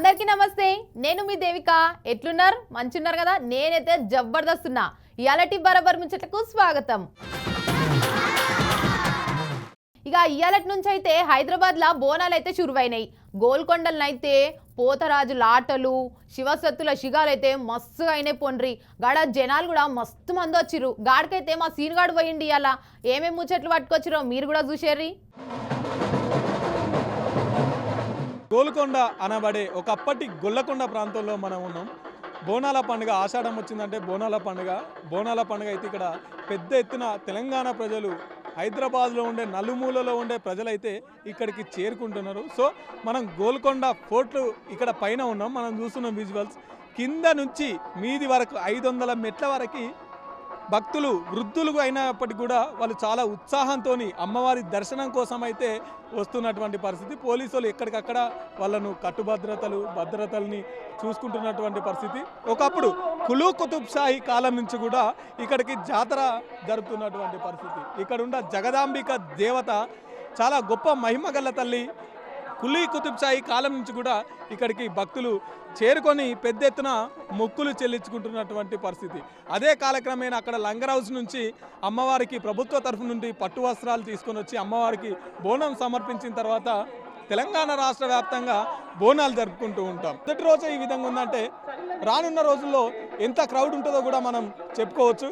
అందరికీ నమస్తే నేను మీ దేవిక. ఎట్లున్నారు? మంచున్నారు కదా? నేనైతే జబర్దస్త్ ఉన్నా ఇయాలటి బరబర్ ముచ్చట్లకు స్వాగతం. ఇక ఇయాలటి నుంచి అయితే హైదరాబాద్లో బోనాలు అయితే చురువైనాయి గోల్కొండలనైతే పోతరాజు లాటలు శివసత్తుల షిగాలు అయితే మస్తుగా అయినాయి పొండ్రి గాడ జనాలు కూడా మస్తు మంది వచ్చిర్రు. గాడికైతే మా సీనుగాడు పోయిండి ఇవాళ ఏమేమి ముచ్చట్లు పట్టుకొచ్చిరో మీరు కూడా చూసేర్రీ. గోల్కొండ అనబడే ఒకప్పటి గొల్లకొండ ప్రాంతంలో మనం ఉన్నాం. బోనాల పండుగ ఆషాఢం వచ్చిందంటే బోనాల పండుగ. బోనాల పండుగ అయితే ఇక్కడ పెద్ద ఎత్తున తెలంగాణ ప్రజలు హైదరాబాద్లో ఉండే నలుమూలలో ఉండే ప్రజలైతే ఇక్కడికి చేరుకుంటున్నారు. సో మనం గోల్కొండ ఫోర్ట్లు ఇక్కడ పైన ఉన్నాం. మనం చూస్తున్నాం విజువల్స్ కింద నుంచి మీది వరకు ఐదు వందల మెట్ల వరకు భక్తులు వృద్ధులు అయినప్పటికీ కూడా వాళ్ళు చాలా ఉత్సాహంతో అమ్మవారి దర్శనం కోసం అయితే వస్తున్నటువంటి పరిస్థితి. పోలీసులు ఎక్కడికక్కడ వాళ్ళను కట్టుభద్రతలు భద్రతల్ని చూసుకుంటున్నటువంటి పరిస్థితి. ఒకప్పుడు కులు కుతుబ్ షాహీ కాలం నుంచి కూడా ఇక్కడికి జాతర జరుపుతున్నటువంటి పరిస్థితి. ఇక్కడ ఉన్న జగదాంబిక దేవత చాలా గొప్ప మహిమ తల్లి కులీ కుతుబ్షాహీ కాలం నుంచి కూడా ఇక్కడికి భక్తులు చేరుకొని పెద్ద ఎత్తున మొక్కులు చెల్లించుకుంటున్నటువంటి పరిస్థితి. అదే కాలక్రమేణా అక్కడ లంగర్ హౌస్ నుంచి అమ్మవారికి ప్రభుత్వ తరఫు నుండి పట్టు వస్త్రాలు తీసుకొని వచ్చి అమ్మవారికి బోనం సమర్పించిన తర్వాత తెలంగాణ రాష్ట్ర వ్యాప్తంగా బోనాలు జరుపుకుంటూ ఉంటాం. మొదటి రోజు ఈ విధంగా ఉందంటే రానున్న రోజుల్లో ఎంత క్రౌడ్ ఉంటుందో కూడా మనం చెప్పుకోవచ్చు.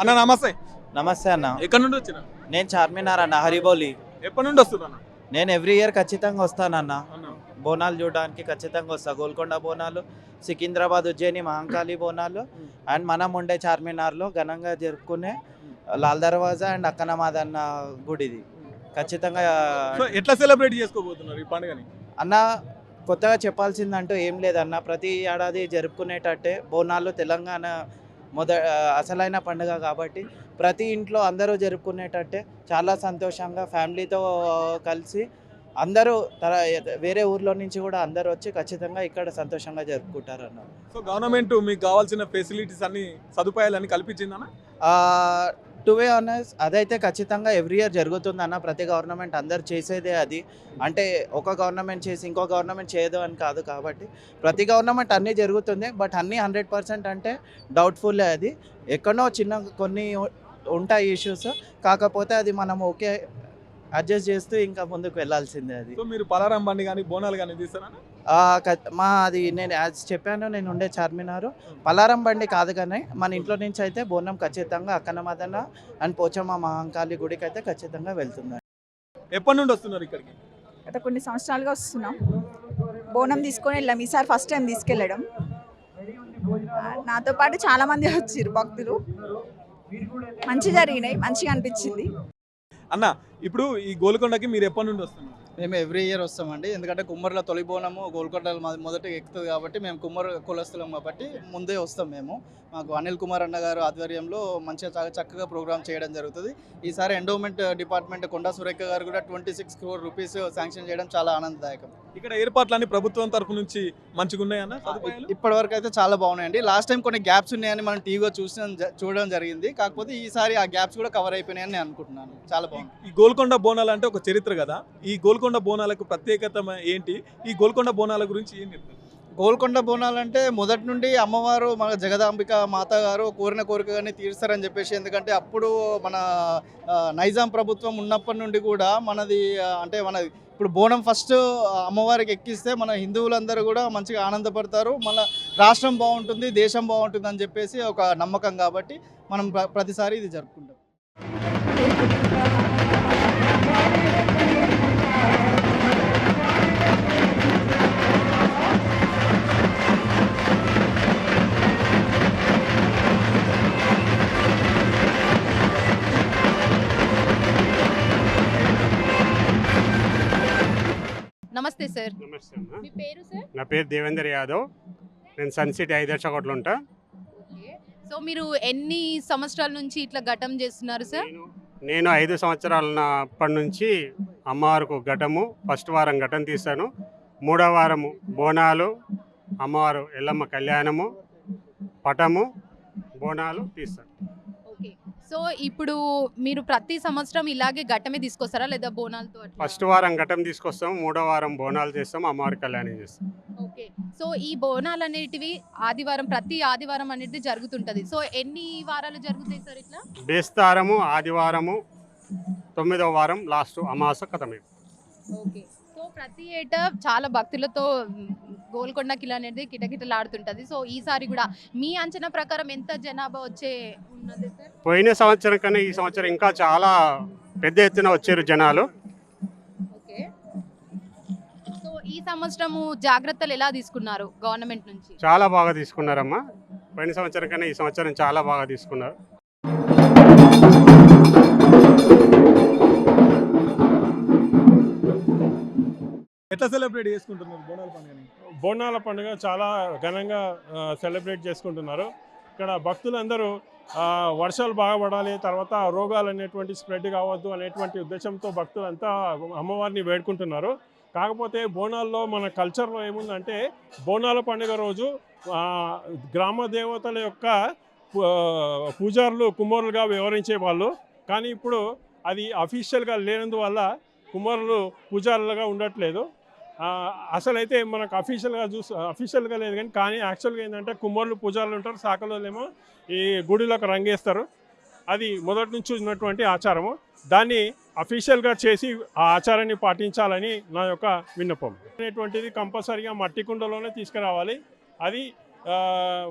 అన్న నమస్తే. నమస్తే అన్న. ఎక్కడి నుండి వచ్చిన? నేను చార్మినార్ అన్న హరిబోలి. ఎప్పటి నుండి వస్తున్నా నేను ఎవ్రీ ఇయర్ ఖచ్చితంగా వస్తానన్న అన్న. బోనాలు చూడడానికి ఖచ్చితంగా వస్తా. గోల్కొండ బోనాలు సికింద్రాబాద్ ఉజ్జయిని మహంకాళి బోనాలు అండ్ మనం ఉండే చార్మినార్లో ఘనంగా జరుపుకునే లాల్ దర్వాజా అండ్ అక్కనమాదన్న గుడిది. ఖచ్చితంగా ఎట్లా సెలబ్రేట్ చేసుకోబోతున్నారు ఈ పండుగని? అన్న కొత్తగా చెప్పాల్సిందంటూ ఏం లేదన్న. ప్రతి ఏడాది జరుపుకునేటట్టే బోనాలు తెలంగాణ మొద అసలైన పండుగ కాబట్టి ప్రతి ఇంట్లో అందరూ జరుపుకునేటట్టే చాలా సంతోషంగా ఫ్యామిలీతో కలిసి అందరూ తర వేరే ఊర్లో నుంచి కూడా అందరూ వచ్చి ఖచ్చితంగా ఇక్కడ సంతోషంగా జరుపుకుంటారు అన్న సో గవర్నమెంట్ మీకు కావాల్సిన ఫెసిలిటీస్ అన్ని సదుపాయాలన్నీ కల్పించిందన్న? టు వే ఆనర్స్ అదైతే ఖచ్చితంగా ఎవ్రీ ఇయర్ జరుగుతుంది అన్న ప్రతి గవర్నమెంట్ అందరు చేసేదే అది. అంటే ఒక గవర్నమెంట్ చేసి ఇంకో గవర్నమెంట్ చేయదు అని కాదు కాబట్టి ప్రతి గవర్నమెంట్ అన్నీ జరుగుతుంది. బట్ అన్నీ హండ్రెడ్ పర్సెంట్ అంటే డౌట్ఫుల్లే అది. ఎక్కడో చిన్న కొన్ని ఉంటాయి ఇష్యూస్. కాకపోతే అది మనం ఓకే అడ్జస్ట్ చేస్తూ ఇంకా ముందుకు వెళ్ళాల్సిందే అది. సో మీరు పలారం బండి కానీ బోనాలు కానీ తీస్తారా? మా అది నేను యాజ్ చెప్పాను నేను ఉండే చార్మినారు. పలారం బండి కాదు కానీ మన ఇంట్లో నుంచి అయితే బోనం ఖచ్చితంగా అక్కనమదన అండ్ పోచమ్మ మహంకాళి గుడికి అయితే ఖచ్చితంగా వెళ్తుంది ఎప్పటి నుండి వస్తున్నారు ఇక్కడికి? గత కొన్ని సంవత్సరాలుగా వస్తున్నాం. బోనం తీసుకొని వెళ్ళాం. ఈసారి ఫస్ట్ టైం తీసుకెళ్ళడం. నాతో పాటు చాలా మంది వచ్చారు భక్తులు. మంచి జరిగినాయి మంచిగా అనిపించింది. అన్న ఇప్పుడు ఈ గోల్కొండకి మీరు ఎప్పటి నుండి వస్తున్నారు? మేము ఎవ్రీ ఇయర్ వస్తామండి. ఎందుకంటే కుమ్మరిలో తొలి బోనము గోల్కొండ మొదట ఎక్కుతుంది కాబట్టి మేము కుమ్మరి కులస్తులం కాబట్టి ముందే వస్తాం మేము. మాకు అనిల్ కుమార్ అన్న గారు ఆధ్వర్యంలో మంచిగా చాలా చక్కగా ప్రోగ్రామ్ చేయడం జరుగుతుంది. ఈసారి ఎండోమెంట్ డిపార్ట్మెంట్ కొండా సురేఖ గారు కూడా twenty six crore rupees sanction చేయడం చాలా ఆనందదాయకం. ఇక్కడ ఏర్పాట్లన్నీ ప్రభుత్వం తరఫు నుంచి మంచిగా ఉన్నాయన్న ఇప్పటి వరకు అయితే చాలా బాగున్నాయండి. లాస్ట్ టైం కొన్ని గ్యాప్స్ ఉన్నాయని మనం టీవీలో చూసిన చూడడం జరిగింది. కాకపోతే ఈసారి ఆ గ్యాప్స్ కూడా కవర్ అయిపోయినాయని నేను అనుకుంటున్నాను. చాలా బాగుంది. ఈ గోల్కొండ బోనాలు అంటే ఒక చరిత్ర కదా? ఈ గోల్కొండ బోనాలకు ప్రత్యేకత ఏంటి? ఈ గోల్కొండ బోనాల గురించి ఏం చెప్తారు? గోల్కొండ బోనాలు అంటే మొదటి నుండి అమ్మవారు మన జగదాంబిక మాత గారు కోరిన కోరికగానే తీరుస్తారని చెప్పేసి ఎందుకంటే అప్పుడు మన నైజాం ప్రభుత్వం ఉన్నప్పటి నుండి కూడా మనది అంటే మన ఇప్పుడు బోనం ఫస్ట్ అమ్మవారికి ఎక్కిస్తే మన హిందువులందరూ కూడా మంచిగా ఆనందపడతారు. మన రాష్ట్రం బాగుంటుంది దేశం బాగుంటుంది అని చెప్పేసి ఒక నమ్మకం కాబట్టి మనం ప్ర- ప్రతిసారి ఇది జరుపుకుంటాం. నమస్తే సార్. నమస్తే అన్న మీ పేరు సార్? నా పేరు దేవేందర్ యాదవ్. నేను సన్ సిటీ ఐదర్శ కోట్లో ఉంటా. సో మీరు ఎన్ని సంవత్సరాల నుంచి ఇట్లా ఘటం చేస్తున్నారు సార్? నేను ఐదు సంవత్సరాల అప్పటి నుంచి అమ్మవారికి ఘటము ఫస్ట్ వారం ఘటం తీస్తాను మూడో వారము బోనాలు అమ్మవారు ఎల్లమ్మ కళ్యాణము పటము బోనాలు తీస్తాం ఓకే సో ఇప్పుడు మీరు ప్రతి సంవత్సరం ఇలాగే ఘట్టమే తీసుకొస్తారా? లేదా బోనాలతో? ఫస్ట్ వారం ఘటం తీసుకొస్తాం మూడో వారం బోనాలు చేస్తాం అమ్మవారి కళ్యాణం చేస్తాం. ఓకే. సో ఈ బోనాలు అనేటివి ఆదివారం ప్రతి ఆదివారం అనేది జరుగుతుంటది. సో ఎన్ని వారాలు జరుగుతాయి సార్ ఇట్లా? బేస్తారము ఆదివారము తొమ్మిదో వారం లాస్ట్ అమాస కథమే ఓకే. ప్రతి ఏటా చాలా భక్తులతో గోల్కొండ కిలా అనేది కిటకిటలాడుతుంటది. సో ఈసారి కూడా మీ అంచనా ప్రకారం ఎంత జనాభా వచ్చే ఉన్నది సార్? పోయిన సంవత్సరం కన్నా ఈ సంవత్సరం ఇంకా చాలా పెద్ద ఎత్తున వచ్చారు జనాలు. ఓకే. సో ఈ సంవత్సరము జాగ్రత్తలు ఎలా తీసుకున్నారు గవర్నమెంట్ నుంచి? చాలా బాగా తీసుకున్నారమ్మా. పోయిన సంవత్సరం కన్నా ఈ సంవత్సరం చాలా బాగా తీసుకున్నారు. ఎట్లా సెలబ్రేట్ చేసుకుంటున్నారు బోనాల పండుగని? బోనాల పండుగ చాలా ఘనంగా సెలబ్రేట్ చేసుకుంటున్నారు. ఇక్కడ భక్తులందరూ వర్షాలు బాగా పడాలి తర్వాత రోగాలు అనేటువంటి స్ప్రెడ్ కావద్దు అనేటువంటి ఉద్దేశంతో భక్తులంతా అమ్మవారిని వేడుకుంటున్నారు. కాకపోతే బోనాల్లో మన కల్చర్లో ఏముందంటే బోనాల పండుగ రోజు గ్రామ దేవతల యొక్క పూ- పూజారులు కుమారులుగా వ్యవహరించే వాళ్ళు. కానీ ఇప్పుడు అది అఫీషియల్గా లేనందువల్ల కుమారులు పూజారులుగా ఉండట్లేదు. అసలైతే మనకు అఫీషియల్గా చూసి అఫీషియల్గా లేదు కానీ కానీ యాక్చువల్గా ఏంటంటే కుమ్మర్లు పూజారులు ఉంటారు సాకలోనేమో ఈ గుడిలోకి రంగేస్తారు. అది మొదటి నుంచి ఉన్నటువంటి ఆచారము. దాన్ని అఫీషియల్గా చేసి ఆ ఆచారాన్ని పాటించాలని నా యొక్క విన్నపం. అనేటువంటిది కంపల్సరీగా మట్టి కుండలోనే తీసుకురావాలి. అది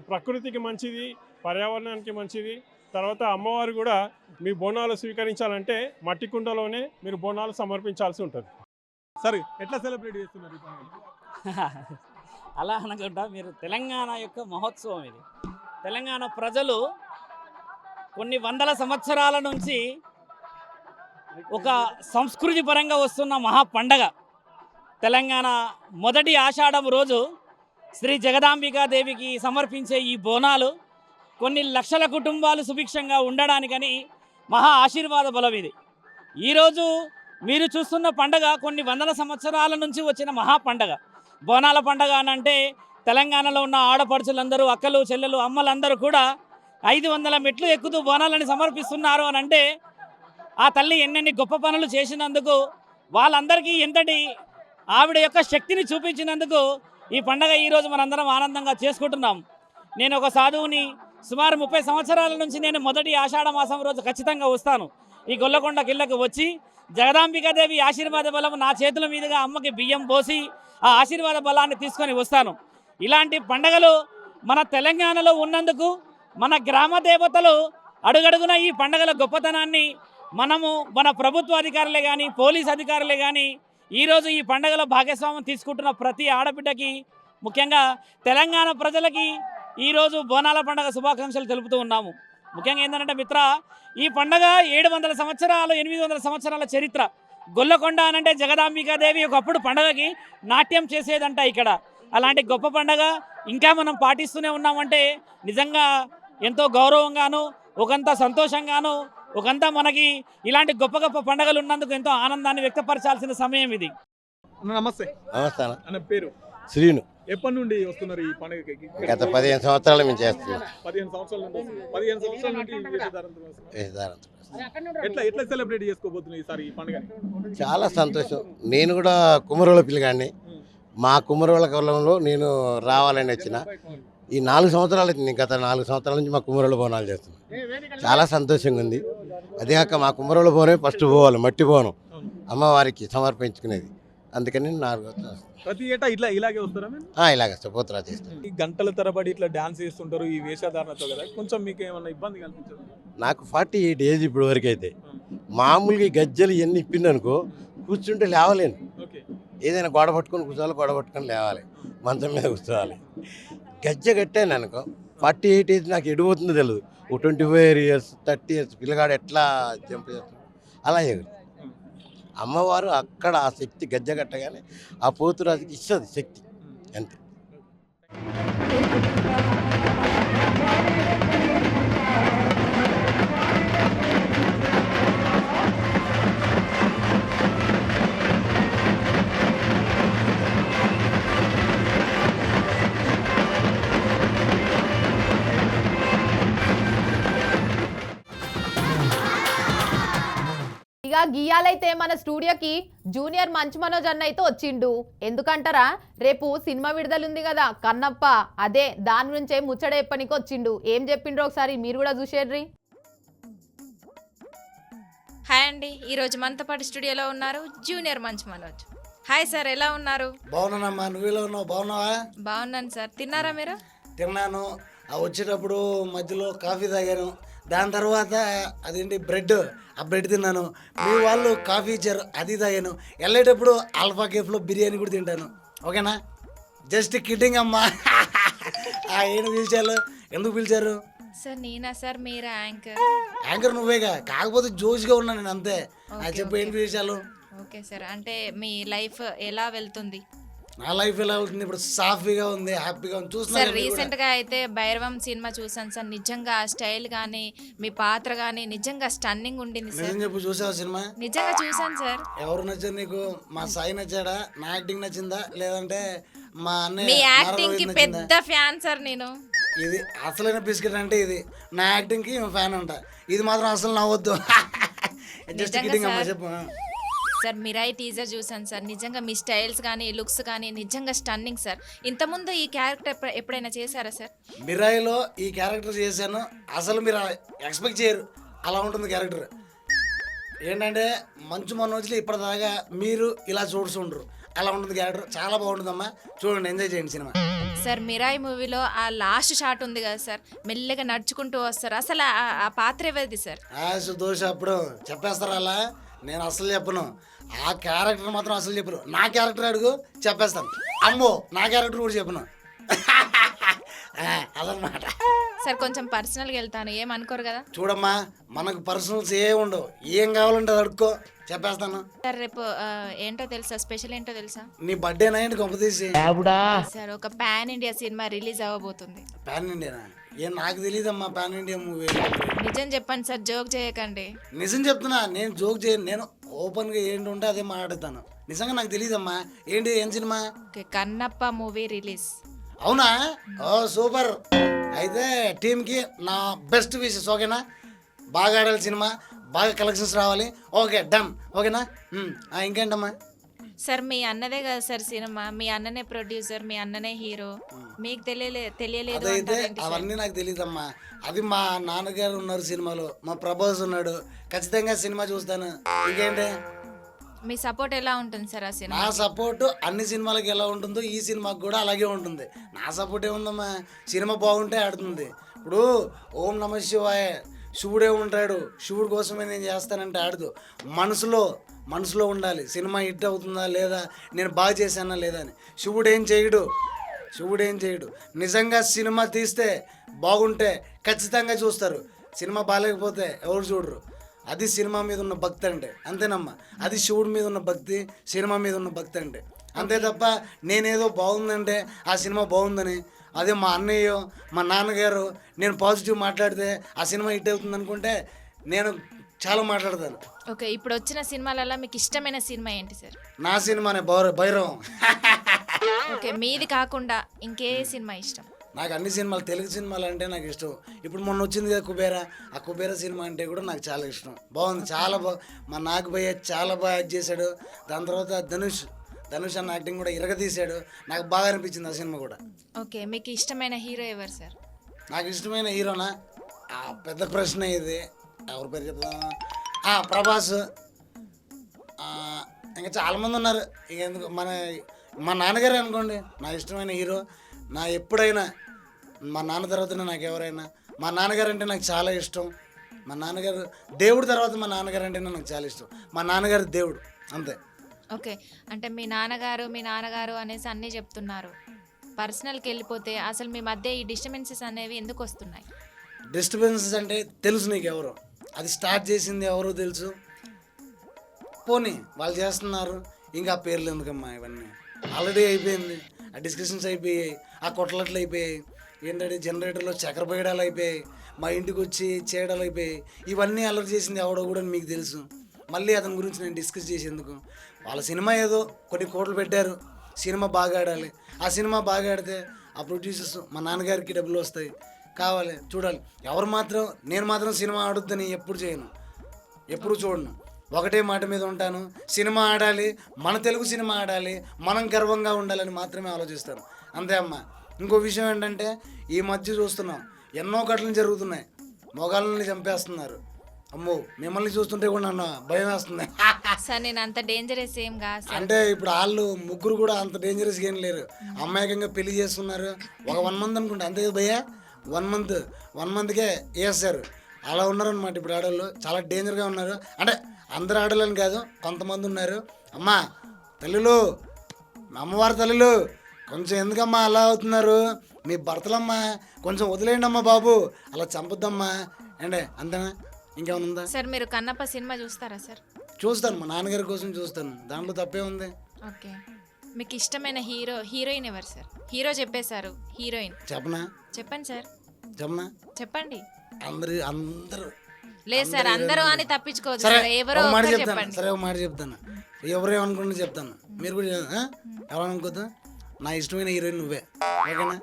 ప్రకృతికి మంచిది పర్యావరణానికి మంచిది. తర్వాత అమ్మవారు కూడా మీ బోనాలు స్వీకరించాలంటే మట్టి కుండలోనే మీరు బోనాలు సమర్పించాల్సి ఉంటుంది. సరే ఎట్లా సెలబ్రేట్ చేస్తున్నారు అలా అనకుండా మీరు తెలంగాణ యొక్క మహోత్సవం ఇది. తెలంగాణ ప్రజలు కొన్ని వందల సంవత్సరాల నుంచి ఒక సంస్కృతి పరంగా వస్తున్న మహా పండగ. తెలంగాణ మొదటి ఆషాఢం రోజు శ్రీ జగదాంబికాదేవికి సమర్పించే ఈ బోనాలు కొన్ని లక్షల కుటుంబాలు సుభిక్షంగా ఉండడానికని మహా ఆశీర్వాద బలం ఇది. ఈరోజు మీరు చూస్తున్న పండగ కొన్ని వందల సంవత్సరాల నుంచి వచ్చిన మహా పండగ. బోనాల పండగ అనంటే తెలంగాణలో ఉన్న ఆడపడుచులందరూ అక్కలు చెల్లెలు అమ్మలందరూ కూడా ఐదు వందల మెట్లు ఎక్కుతూ బోనాలని సమర్పిస్తున్నారు అని అంటే ఆ తల్లి ఎన్నెన్ని గొప్ప పనులు చేసినందుకు వాళ్ళందరికీ ఎంతటి ఆవిడ యొక్క శక్తిని చూపించినందుకు ఈ పండగ ఈరోజు మనందరం ఆనందంగా చేసుకుంటున్నాం. నేను ఒక సాధువుని సుమారు ముప్పై సంవత్సరాల నుంచి నేను మొదటి ఆషాఢ మాసం రోజు ఖచ్చితంగా వస్తాను. ఈ గొల్లకొండ కిళ్ళకు వచ్చి జగదాంబికాదేవి ఆశీర్వాద బలం నా చేతుల మీదుగా అమ్మకి బియ్యం పోసి ఆ ఆశీర్వాద బలాన్ని తీసుకొని వస్తాను. ఇలాంటి పండగలు మన తెలంగాణలో ఉన్నందుకు మన గ్రామ దేవతలు అడుగడుగున ఈ పండగల గొప్పతనాన్ని మనము మన ప్రభుత్వ అధికారులే కానీ పోలీస్ అధికారులే కానీ ఈరోజు ఈ పండగలో భాగస్వామ్యం తీసుకుంటున్న ప్రతి ఆడబిడ్డకి ముఖ్యంగా తెలంగాణ ప్రజలకి ఈరోజు బోనాల పండగ శుభాకాంక్షలు తెలుపుతూ ఉన్నాము. ముఖ్యంగా ఏంటంటే మిత్ర ఈ పండగ ఏడు వందల సంవత్సరాలు ఎనిమిది వందల సంవత్సరాల చరిత్ర. గొల్లకొండ అనంటే జగదాంబికాదేవి ఒకప్పుడు పండగకి నాట్యం చేసేదంట ఇక్కడ. అలాంటి గొప్ప పండగ ఇంకా మనం పాటిస్తూనే ఉన్నామంటే నిజంగా ఎంతో గౌరవంగాను ఒకంత సంతోషంగాను ఒకంత మనకి ఇలాంటి గొప్ప గొప్ప పండగలు ఉన్నందుకు ఎంతో ఆనందాన్ని వ్యక్తపరచాల్సిన సమయం ఇది. నమస్తే. నమస్తే అన్న పేరు? శ్రీను. ఎప్పటి నుండి వస్తున్నారు ఈ పండుగకి? గత పదిహేను సంవత్సరాలు మేము చేస్తున్నాం. పదిహేను సంవత్సరాల నుండి వస్తున్నారు. పదిహేను సంవత్సరాల నుండి ఈ వేషధారణతో వస్తున్నారు. వేషధారణ. ఎట్లా ఎట్లా సెలబ్రేట్ చేసుకోబోతున్నారు ఈసారి ఈ పండుగని? చాలా సంతోషం. నేను కూడా కుమరోళ్ళ పిల్లగాడిని. మా కుమరోళ్ళ కులంలో నేను రావాలని వచ్చిన. ఈ నాలుగు సంవత్సరాలు అవుతుంది గత నాలుగు సంవత్సరాల నుంచి మా కుమరోళ్ళ బోనాలు చేస్తున్నాం చాలా సంతోషంగా ఉంది. అదే కాక మా కుమరోళ్ళ బోనే ఫస్ట్ పోవాలి మట్టి బోనం. అమ్మవారికి సమర్పించుకునేది. అందుకని నాలుగు ప్రతి ఏటా ఇట్లా ఇలాగే వస్తారా మీరు? ఇలాగ సపోత్రా చేస్తాం. ఈ గంటల తరబడి ఇట్లా డాన్స్ చేస్తుంటారు ఈ వేషధారణతో కదా. కొంచెం మీకు ఏమన్నా ఇబ్బంది కనిపించదు? నాకు ఫార్టీ ఎయిట్ ఏజ్ ఇప్పుడు వరకు అయితే. మామూలుగా గజ్జలు ఇవన్నీ ఇప్పింది అనుకో కూర్చుంటే లేవలేను. ఓకే. ఏదైనా గోడ పట్టుకొని కూర్చోవాలి గోడ పట్టుకొని లేవాలి. మంచం మీద కూర్చోవాలి. గజ్జె కట్టాను అనుకో ఫార్టీ ఎయిట్ ఏజ్ నాకు ఎడిపోతుందో తెలియదు ఓ twenty five years thirty years పిల్లగాడు ఎట్లా జంప్ చేస్తాడు? అలా ఎగురు అమ్మవారు అక్కడ ఆ శక్తి గజ్జె కట్టగానే ఆ పోతురాజుకి ఇస్తుంది శక్తి. అంతే. ఇక గియాలైతే మన స్టూడియోకి జూనియర్ మంచు మనోజ్ అన్న అయితే వచ్చిండు. ఎందుకంటారా? రేపు సినిమా విడుదలుంది కదా కన్నప్ప. అదే దాని నుంచే ముచ్చట చెప్పనికి వచ్చిండు. ఏం చెప్పిండ్రో ఒకసారి మీరు కూడా చూసేర్రి. హాయ్ అండి ఈరోజు మనతో పాటు స్టూడియోలో ఉన్నారు junior Manchu Manoj. Hi sir ఎలా ఉన్నారు? బాగున్నానమ్మా నువ్వు ఇలా ఉన్నావు? బాగున్నావా? బాగున్నాను సార్. తిన్నారా మీరు? తిన్నాను. ఆ వచ్చేటప్పుడు మధ్యలో కాఫీ తాగాను. దాని తర్వాత అదేంటి బ్రెడ్? ఆ బ్రెడ్ తిన్నాను. మీ వాళ్ళు కాఫీ ఇచ్చారు అది తాగాను వెళ్ళేటప్పుడు ఆల్ఫా కేఫ్లో బిర్యానీ కూడా తింటాను. ఓకేనా? జస్ట్ కిడ్డింగ్ అమ్మా. ఆ, ఏంటి పిలిచారు. ఎందుకు పిలిచారు? సార్ నేనా సార్? మీరా యాంకర్? యాంకర్ నువ్వేగా? కాకపోతే జోష్గా ఉన్నాను నేను అంతే. చెప్పు ఏంటి విషయాలు ఓకే సార్. అంటే మీ లైఫ్ ఎలా వెళ్తుంది? నా లైఫ్ ఎలా అవుతుంది ఇప్పుడు సాఫీగా ఉంది హ్యాపీగా ఉంది. సార్ రీసెంట్గా అయితే భైరవం సినిమా చూసాను సార్. నిజంగా ఆ స్టైల్ కానీ మీ పాత్ర కానీ నిజంగా స్టన్నింగ్ ఉండింది సార్. నిజం చెప్పు చూసావా సినిమా? నిజంగా చూసాను సార్. ఎవరు నచ్చారు నీకు? మా సాయి నచ్చాడా? నా యాక్టింగ్ నచ్చిందా? లేదంటే మా మీ యాక్టింగ్కి నచ్చిందా? పెద్ద ఫ్యాన్ సార్ నేను. ఇది అసలైన బిస్కెట్ అంటే ఇది. నా యాక్టింగ్కి ఫ్యాన్ అంట. ఇది మాత్రం అసలు నవ్వద్దు. జస్ట్ నిజంగా కిడ్డింగ్ అమ్మా సార్. చెప్పు. సార్ మిరాయి టీజర్ చూసాను సార్. నిజంగా మీ స్టైల్స్ కానీ లుక్స్ కానీ నిజంగా స్టన్నింగ్ సార్. ఇంతకుముందు ఈ క్యారెక్టర్ ఎప్పుడు- ఎప్పుడైనా చేశారా సార్? మిరాయిలో ఈ క్యారెక్టర్ చేశాను. అసలు మీరు ఎక్స్పెక్ట్ చేయరు. అలా ఉంటుంది క్యారెక్టర్ ఏంటంటే మంచు మనోజ్లో ఇప్పటిదాకా మీరు ఇలా చూడుతుండ్రు అలా ఉంటుంది క్యారెక్టర్ చాలా బాగుంటుందమ్మా. చూడండి ఎంజాయ్ చేయండి సినిమా. సార్ మిరాయి మూవీలో ఆ లాస్ట్ షాట్ ఉంది కదా సార్. మెల్లగా నడుచుకుంటూ వస్తారు. అసలు ఆ- ఆ పాత్ర ఎవరిది సార్? ఆశ దోష అప్పుడు చెప్పేస్తారా అలా? నేను అసలు చెప్పను. ఆ క్యారెక్టర్ మాత్రం అసలు చెప్పను. నా క్యారెక్టర్ అడుగు చెప్పేస్తాను. అమ్మో నా క్యారెక్టర్ కూడా చెప్పను. అదనమాట సార్ కొంచెం పర్సనల్గా వెళ్తాను. ఏమనుకోరు కదా? చూడమ్మా మనకు పర్సనల్స్ ఏ ఉండవు. ఏం కావాలంటే అది అడుక్కో చెప్పేస్తాను. సార్ రేపు ఆ, ఏంటో తెలుసా? స్పెషల్ ఏంటో తెలుసా? నీ బర్త్డే నైట్ గొప్ప తీసి సార్ ఒక పాన్ ఇండియా సినిమా రిలీజ్ అవ్వబోతుంది. పాన్ ఇండియానా ఏం నాకు తెలియదమ్మా పాన్ ఇండియా మూవీ నిజం చెప్పండి సార్ జోక్ చేయకండి. నిజం చెప్తున్నా నేను జోక్ చేయను నేను ఓపెన్గా ఏంటి ఉంటే అదే మాట్లాడతాను. నిజంగా నాకు తెలియదమ్మా ఏంటి ఏం cinema? Okay Kannappa movie release అవునా? Oh super. అయితే టీంకి నా బెస్ట్ విషెస్ ఓకేనా? బాగా ఆడాలి సినిమా బాగా కలెక్షన్స్ రావాలి. Okay done. ఓకేనా? ఆ, ఇంకేంటమ్మా? సార్ మీ అన్నదే కదా సార్ సినిమా. మీ అన్ననే ప్రొడ్యూసర్ మీ అన్ననే హీరో మీకు తెలియలే తెలియలేదు అదైతే అంటారేంటి సార్? అవన్నీ నాకు తెలియదమ్మా అది మా నాన్నగారు ఉన్నారు సినిమాలో. మా ప్రభాస్ ఉన్నాడు. ఖచ్చితంగా సినిమా చూస్తాను. ఇంకేంటి? మీ సపోర్ట్ ఎలా ఉంటుంది సార్ ఆ సినిమా? నా సపోర్ట్ అన్ని సినిమాలకి ఎలా ఉంటుందో ఈ సినిమాకి కూడా అలాగే ఉంటుంది. నా సపోర్ట్ ఏముందమ్మా? సినిమా బాగుంటే ఆడుతుంది. ఇప్పుడు ఓం నమ శివాయ శివుడే ఉంటాడు. శివుడు కోసమే నేను చేస్తానంటే ఆడదు. మనసులో మనసులో ఉండాలి. సినిమా హిట్ అవుతుందా లేదా నేను బాగా చేశానా లేదా అని. శివుడు ఏం చేయడు. శివుడు ఏం చేయడు. నిజంగా సినిమా తీస్తే బాగుంటే ఖచ్చితంగా చూస్తారు. సినిమా బాగాలేకపోతే ఎవరు చూడరు. అది సినిమా మీద ఉన్న భక్తి అంటే. అంతేనమ్మా. అది శివుడి మీద ఉన్న భక్తి సినిమా మీద ఉన్న భక్తి అంటే. అంతే తప్ప నేనేదో బాగుందంటే ఆ సినిమా బాగుందని అదే మా అన్నయ్య మా నాన్నగారు నేను పాజిటివ్ మాట్లాడితే ఆ సినిమా హిట్ అవుతుంది అనుకుంటే నేను చాలా మాట్లాడతాను. ఓకే ఇప్పుడు వచ్చిన సినిమాలలో మీకు ఇష్టమైన సినిమా ఏంటి సార్? నా సినిమానే బౌర భైరవం. ఓకే మీది కాకుండా ఇంకే సినిమా ఇష్టం? నాకు అన్ని సినిమాలు తెలుగు సినిమాలు అంటే నాకు ఇష్టం. ఇప్పుడు మొన్న వచ్చింది కదా కుబేరా ఆ కుబేరా సినిమా అంటే కూడా నాకు చాలా ఇష్టం. బాగుంది చాలా బాగా మా నాగ్ భయ్య చాలా బాగా యాక్ట్ చేశాడు. దాని తర్వాత ధనుష్. ధనుష్ అన్న యాక్టింగ్ కూడా ఇరగదీశాడు. నాకు బాగా అనిపించింది ఆ సినిమా కూడా. ఓకే మీకు ఇష్టమైన హీరో ఎవరు సార్? నాకు ఇష్టమైన హీరోనా? ఆ పెద్ద ప్రశ్న ఇది. ఎవరి పేరు చెప్తాను ఆ, ప్రభాస్. ఇంకా చాలామంది ఉన్నారు. ఇక ఎందుకు? మన మా నాన్నగారే అనుకోండి నా ఇష్టమైన హీరో నా ఎప్పుడైనా మా నాన్న తర్వాతనే నాకు ఎవరైనా మా నాన్నగారు అంటే నాకు చాలా ఇష్టం. మా నాన్నగారు దేవుడి తర్వాత మా నాన్నగారు అంటే నాకు చాలా ఇష్టం. మా నాన్నగారు దేవుడు అంతే. ఓకే. అంటే మీ నాన్నగారు మీ నాన్నగారు అనేసి అన్నీ చెప్తున్నారు. పర్సనల్కి వెళ్ళిపోతే అసలు మీ మధ్య ఈ డిస్టర్బెన్సెస్ అనేవి ఎందుకు వస్తున్నాయి? డిస్టర్బెన్సెస్ అంటే తెలుసు నీకు ఎవరు. అది స్టార్ట్ చేసింది ఎవరో తెలుసు. పోనీ వాళ్ళు చేస్తున్నారు ఇంకా పేర్లు ఎందుకమ్మా ఇవన్నీ? ఆల్రెడీ అయిపోయింది. ఆ డిస్కషన్స్ అయిపోయాయి ఆ కొట్లట్లు అయిపోయాయి. ఏంటంటే జనరేటర్లో చక్కెర పోయడాలు అయిపోయాయి మా ఇంటికి వచ్చి చేయడాలు అయిపోయాయి. ఇవన్నీ అలర్ట్ చేసింది ఎవడో కూడా మీకు తెలుసు. మళ్ళీ అతని గురించి నేను డిస్కస్ చేసేందుకు. వాళ్ళ సినిమా ఏదో కొన్ని కోట్లు పెట్టారు. సినిమా బాగా ఆడాలి. ఆ సినిమా బాగా ఆడితే ఆ ప్రొడ్యూసర్స్ మా నాన్నగారికి డబ్బులు వస్తాయి. కావాలి. చూడాలి. ఎవరు మాత్రం నేను మాత్రం సినిమా ఆడొద్దని ఎప్పుడు చేయను. ఎప్పుడు చూడను. ఒకటే మాట మీద ఉంటాను. సినిమా ఆడాలి. మన తెలుగు సినిమా ఆడాలి. మనం గర్వంగా ఉండాలని మాత్రమే ఆలోచిస్తాను. అంతే అమ్మా. ఇంకో విషయం ఏంటంటే ఈ మధ్య చూస్తున్నాం. ఎన్నో ఘటనలు జరుగుతున్నాయి. మొగాళ్ళని చంపేస్తున్నారు. అమ్మో మిమ్మల్ని చూస్తుంటే కూడా నన్ను భయం వేస్తుంది సార్ నేను అంత డేంజరస్ ఏం కాదు సార్. అంటే ఇప్పుడు వాళ్ళు ముగ్గురు కూడా అంత డేంజరస్గా ఏం లేరు. అమ్మాయికంగా పెళ్ళి చేస్తున్నారు. ఒక వన్ మంత్ అనుకుంటా. అంతే కదా భయ్యా? వన్ మంత్ వన్ మంత్కే వేస్తారు అలా ఉన్నారనమాట ఇప్పుడు ఆడవాళ్ళు చాలా డేంజర్గా ఉన్నారు. అంటే అందరు ఆడవాళ్ళని కాదు కొంతమంది ఉన్నారు. అమ్మా తల్లులు అమ్మవారి తల్లులు కొంచెం ఎందుకమ్మా అలా అవుతున్నారు? మీ భర్తలమ్మా కొంచెం వదిలేయండి అమ్మా బాబు. అలా చంపొద్దమ్మా. ఏంటే అంతేనా? ఇంకేమైనా ఉందా? సార్ మీరు కన్నప్ప సినిమా చూస్తారా సార్? చూస్తాను మా నాన్నగారి కోసం చూస్తాను. దాంట్లో తప్పే ఉంది. ఓకే. మీకు ఇష్టమైన హీరో హీరోయిన్ ఎవరు సార్? హీరో చెప్పేశారు హీరోయిన్. చెప్పనా? చెప్పండి సార్. చెప్పనా? చెప్పండి. అందరు అందరూ. లేదు సార్ అందరూ. అని తప్పించుకోవద్దు సరే సార్. ఎవరో ఒక మాట ఒకరు చెప్తాను చెప్పండి. సరే ఒక మాట చెప్తాను. ఎవరు ఏమనుకుంటే చెప్తాను. మీరు కూడా ఆ? ఎవరనుకోద్దు నా ఇష్టమైన హీరోయిన్ నువ్వే. ఓకేనా?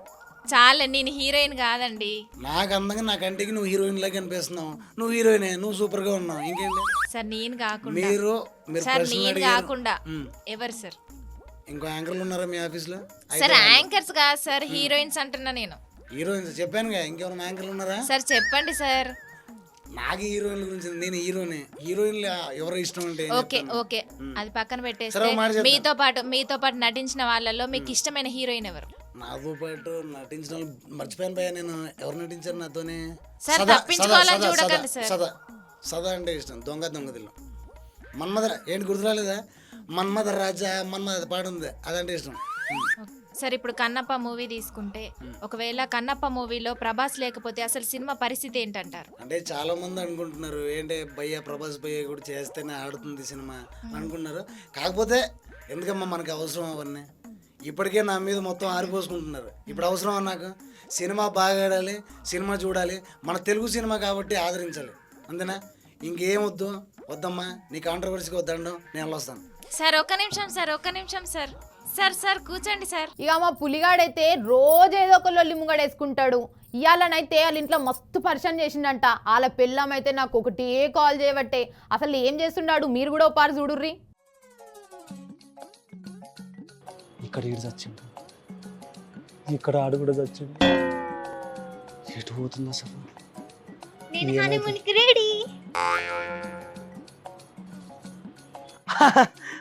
చాలే నేను హీరోయిన్ కాదండి. నాకు అందంగా నా కంటికి నువ్వు హీరోయిన్ లాగా కనిపిస్తున్నావు. నువ్వు హీరోయినే నువ్వు సూపర్గా ఉన్నావు. ఇంకేంటి? సార్ నేను కాకుండా. మీరు మీరు సార్ ప్రశ్నలు నేను అడిగారు. కాకుండా. ఎవరు సార్? ఇంకో యాంకర్లు ఉన్నారా మీ ఆఫీస్లో? సార్ యాంకర్స్ కాదు సార్ హీరోయిన్స్ అంటున్నా నేను. హీరోయిన్స్ చెప్పానుగా ఇంకెవరైనా యాంకర్లు ఉన్నారా? సార్ చెప్పండి సార్. నాకు హీరోయిన్ల గురించి నేను హీరోనే హీరోయిన్లు ఎవరు ఇష్టం అంటే ఏం ఓకే చెప్తాను? ఓకే. అది పక్కన సరే, పెట్టేస్తే ఒక మాట చెప్తా. మీతో పాటు మీతో పాటు నటించిన వాళ్ళలో మీకు ఇష్టమైన హీరోయిన్ ఎవరు? నాతో పాటు నటించిన వాళ్ళు మర్చిపోయాను భయ్యా నేను. ఎవరు నటించారు నాతోనే? సార్, సదా, తప్పించుకోవాలని సదా, సదా, చూడకండి సార్. సదా. సదా అంటే ఇష్టం. దొంగ దొంగదిల్లు మన్మధ ఏంటి గుర్తురాలేదా మన్మధ రాజా మన్మధ పాడుంది అదంటే ఇష్టం. సార్ ఇప్పుడు కన్నప్ప మూవీ తీసుకుంటే ఒకవేళ కన్నప్ప మూవీలో ప్రభాస్ లేకపోతే అసలు సినిమా పరిస్థితి ఏంటంటారు? అంటే చాలా మంది అనుకుంటున్నారు ఏంటి భయ్య ప్రభాస్ భయ్య కూడా చేస్తేనే ఆడుతుంది సినిమా అనుకుంటున్నారు. కాకపోతే ఎందుకమ్మా మనకు అవసరం అవన్నీ? ఇప్పటికే నా మీద మొత్తం ఆరిపోసుకుంటున్నారు. ఇప్పుడు అవసరం నాకు సినిమా బాగా ఆడాలి సినిమా చూడాలి మన తెలుగు సినిమా కాబట్టి ఆదరించాలి. అంతేనా? ఇంకేం వద్దు వద్దమ్మా నీ కాంట్రవర్సీకి వద్దండు నేను వెళ్ళొస్తాను. సార్ ఒక్క నిమిషం సార్ ఒక్క నిమిషం సార్. సార్ సార్ కూర్చోండి సార్. ఇక మా పులిగాడైతే రోజు ఏదో ఒక లొల్లి ముంగడేసుకుంటాడు. ఇవాళనైతే వాళ్ళ ఇంట్లో మస్తు పరిచయం చేసిండంట. వాళ్ళ పెళ్ళం అయితే నాకు ఒకటే కాల్ చేయబట్టే. అసలు ఏం చేస్తున్నాడు? మీరు కూడా ఒకసారి చూడుర్రి. ఇక్కడ ఈడు చచ్చిండు. ఇక్కడ ఆడు కూడా చచ్చిండు. ఎటు పోతుంది అసలు?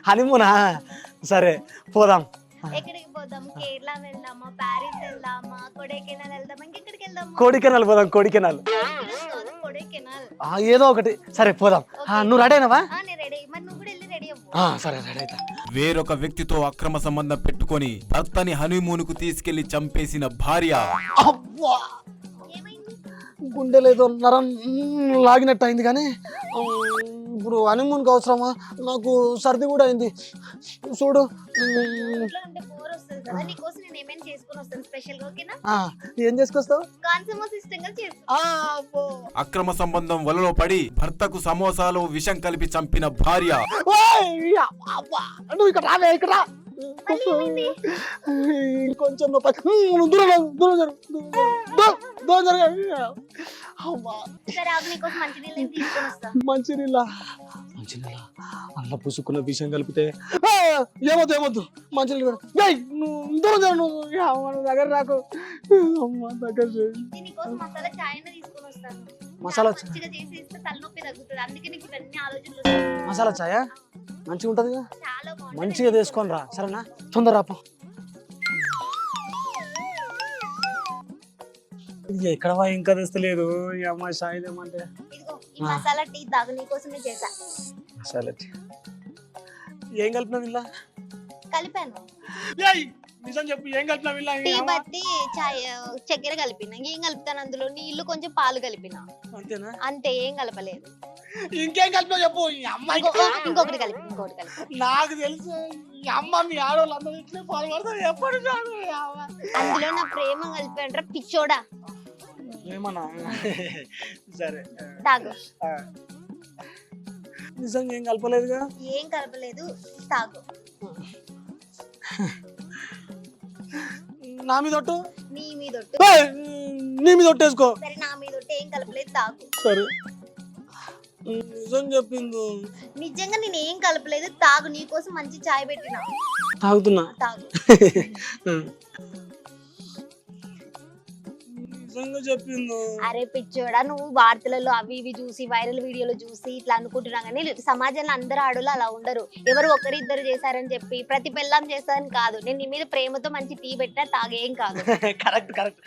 హనీమూనా సరే పోదాం. ఎక్కడికి పోదాం? కేరళ వెళ్దామా? ప్యారిస్ వెళ్దామా? కొడైకెనాల్ వెళ్దామా? ఇంకెక్కడికి వెళ్దామా? కోడికెనాల్ పోదాం కోడికెనాల్. ఏదో ఒకటి. సరే పోదాం. ఆ, నువ్వు రెడీ అయినావా? నేను రెడీ మరి నువ్వు కూడా వెళ్ళి రెడీ అవ్వు ఆ, సరే రెడీ అవుతా వేరొక వ్యక్తితో అక్రమ సంబంధం పెట్టుకొని భర్తని హనీమూన్కు తీసుకెళ్ళి చంపేసిన భార్య. అవ్వా! గుండెలేదో నరం లాగినట్టు అయింది కానీ ఇప్పుడు హనీమూన్కి అవసరమా? నాకు సర్ది కూడా అయింది. చూడు. మ్మ్, ఇంట్లో ఉంటే బోర్ వస్తుంది కదా నీకోసం నేను ఏమైనా చేసుకొని వస్తాను స్పెషల్గా ఓకేనా? ఆ, ఏం చేసుకొస్తావు? అక్రమ సంబంధం వలలో పడి భర్తకు సమోసాలో విషం కలిపి చంపిన భార్య. ఓయ్, అబ్బా, నువ్వు ఇక్కడ రావే ఇక్కడ రా. కొంచెం మ్మ్, దూరం దూరం జరుగు, దూరం- జరుగు. అమ్మా. మంచి నీళ్ళు మంచి నీళ్ళ అల్ల పుసుకున్న విషయం కలిపితే? ఏమొద్దు ఏమొద్దు. మంచి నీళ్ళు నువ్వు దూరం జరుగు, నువ్వు. దగ్గర రాకు. అమ్మ దగ్గర మసాలా మసాలా చాలా మంచిగా చాయ ఉంటుంది మంచిగా తీసుకొని రా. సరేనా? తొందర రాపో. ఎక్కడ ఇంకా తెస్తలేదు? ఈ అమ్మాయి సాయి ఏమంటే? మసాలా టీ చేసా మసాలా టీ. ఏం కలిపినావు ఇలా కలిపాను. నిజం చెప్పు ఏం కలిపినావు ఇలా టీ బట్టి చాయ్ చక్కెర కలిపిన. ఇంకేం కలుపుతాను అందులో? నీళ్ళు కొంచెం పాలు కలిపిన. అంతేనా? అంతే ఏం కలపలేదు. ఇంకేం కలిపినావు చెప్పు? ఈ ఇంకొకటి కలిపి ఇంకొకటి కలిపి. నాకు తెలుసు ఈ అమ్మ మీ ఆడవాళ్ళు అందరూ ఇట్లే పాల్పడతారు ఎప్పుడు చాలు ఈ అమ్మ. అందులో నా ప్రేమ కలిపి అంటారా పిచ్చోడా? ఏమన్నా సరే. తాగు. ఆ. నిజంగా ఏం కలపలేదుగా? ఏం కలపలేదు తాగు. నా మీద ఒట్టు? నీ మీద ఒట్టు. ఏయ్, నీ మీద ఒట్టేసుకో సరే నా మీద ఒట్టు ఏం కలపలేదు తాగు సరే. నిజం చెప్పింది నిజంగా నేను ఏం కలపలేదు తాగు నీకోసం మంచి చాయ్ పెట్టిన. తాగుతున్నా. తాగు. చెప్పింది? అరే పిచ్చోడా నువ్వు వార్తలలో అవి ఇవి చూసి వైరల్ వీడియోలు చూసి ఇట్లా అనుకుంటున్నా కానీ సమాజంలో అందరు ఆడోళ్ళు అలా ఉండరు. ఎవరు ఒకరు ఇద్దరు చేశారని చెప్పి ప్రతి పెళ్ళాం చేస్తారని కాదు. నేను నీ మీద ప్రేమతో మంచి టీ పెట్టినా తాగేం కాదు. Correct correct.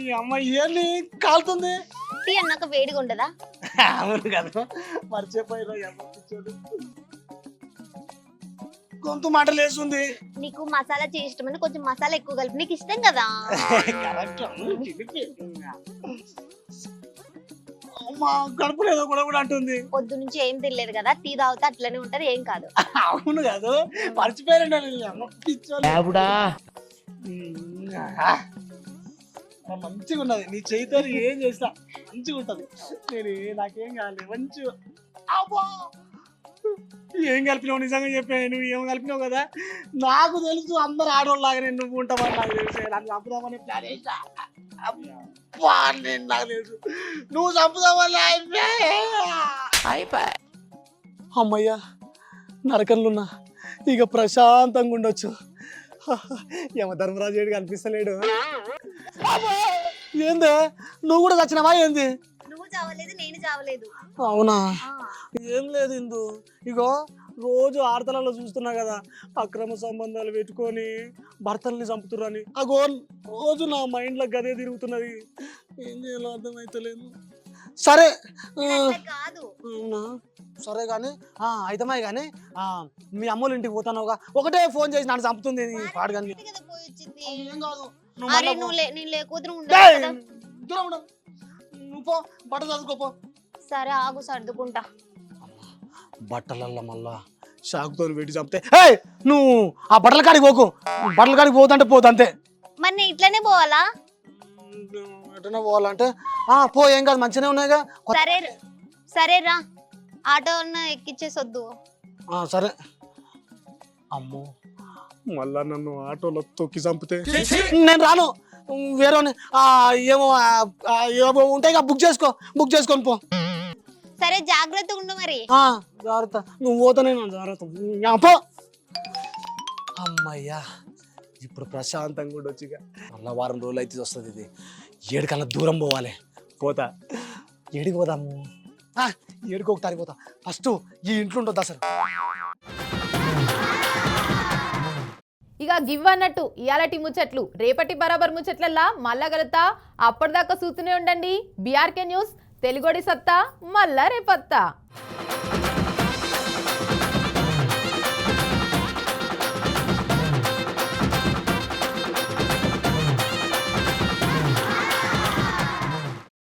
ఈ అమ్మాయి ఏంది కాలుతుంది. టీ అన్నాక వేడిగా ఉండదా? అవును కదా. మర్చిపోయినా. గొంతు మాట లేస్తుంది నీకు మసాలా టీ ఇష్టమని కొంచెం మసాలా ఎక్కువ కలిపి. నీకు ఇష్టం కదా? కడుపు లేదో కూడా కూడా అంటుంది. పొద్దు నుంచి ఏం తినలేదు కదా? టీ తాగితే అట్లనే ఉంటది ఏం కాదు. అవును కాదు. మంచిగా ఉన్నది. నీ చేతితో ఏం చేసినా మంచిగా ఉంటది. నేను నాకేం కావాలి? మంచిగా. అబ్బా! ఏం కలిపినావు? నిజంగా చెప్పాను నువ్వు ఏం కలిపినావు కదా? నాకు తెలుసు అందరు ఆడవాళ్ళలాగానే నువ్వు ఉంటావని నాకు తెలుసు. నన్ను చంపుదామని ప్లాన్ చేసా. నేను నాకు తెలుసు. నువ్వు చంపుదామని అయిపోయి. అమ్మయ్యా నరకంలో ఇక ప్రశాంతంగా ఉండొచ్చు. ఏమ ధర్మరాజు ఏడు కనిపిస్తలేడు. అబ్బా! ఏందే? నువ్వు కూడా చచ్చినవా? ఏంది? చావలేదు నేను చావలేదు అవునా? ఏం లేదు ఇందు. ఇగో రోజు ఆడతలలో చూస్తున్నా కదా అక్రమ సంబంధాలు పెట్టుకొని భర్తల్ని చంపుతుర్రని. అగో రోజు నా మైండ్లో గదే తిరుగుతున్నది. ఏం చేయాలో అర్థమైతలేదు. సరే ఆ, కాదు. అవునా? సరే కానీ అయితమే కానీ మీ అమ్మోళ్ళ ఇంటికి పోతానుగా ఒకటే ఫోన్ చేసి నన్ను చంపుతుంది పాడు కానీ కాదు నువ్వు అరే మళ్ళా పో. నువ్వు లే- నేను లేకపోతే నువ్వు కదా. దూరం. నువ్వు పో బట్ట చదువుకోపో సరే ఆగు సర్దుకుంటా. బట్టలల్లో మళ్ళా షాకుతో పెట్టి చంపితే ఏయ్ నువ్వు ఆ బట్టల కాడికి పోకు. బట్టల కాడికి పోతుంటే పోతా అంతే. మరి నేను ఇట్లనే పోవాలా? ఎటన్నా పోవాలంటే ఆ పో ఏం కాదు మంచిగానే ఉన్నాయిగా. కొత్త- సరే సరే రా. ఆటో ఎక్కిచ్చేసొద్దు. ఆ, సరే. అమ్మో మళ్ళా నన్ను ఆటోలో తొక్కి చంపితే నేను రాను. వేరే ఏమో ఏమో ఉంటాయి బుక్ చేసుకో బుక్ చేసుకొని పో. సరే జాగ్రత్తగా ఉండు మరి. ఆ, జాగ్రత్త. నువ్వు పోతానే జాగ్రత్త. పో. అమ్మయ్యా ఇప్పుడు ప్రశాంతంగా కూడా వచ్చి మళ్ళా వారం రోజులు అయితే వస్తుంది ఇది. ఏడుకన్నా దూరం పోవాలి. పోతా. ఏడికి పోదాము ఆ, ఏడుకి ఒకసారి పోతా ఫస్ట్ ఈ ఇంట్లో ఉంటుంది అసలు. ఇక గివ్ అన్నట్టు ఇయాలటి ముచ్చట్లు. రేపటి బరాబర్ ముచ్చట్లల్లా మళ్ళా కలుతా అప్పటిదాకా చూస్తూనే ఉండండి. బీఆర్కే న్యూస్ తెలుగోడి సత్తా మళ్ళా రేపత్తా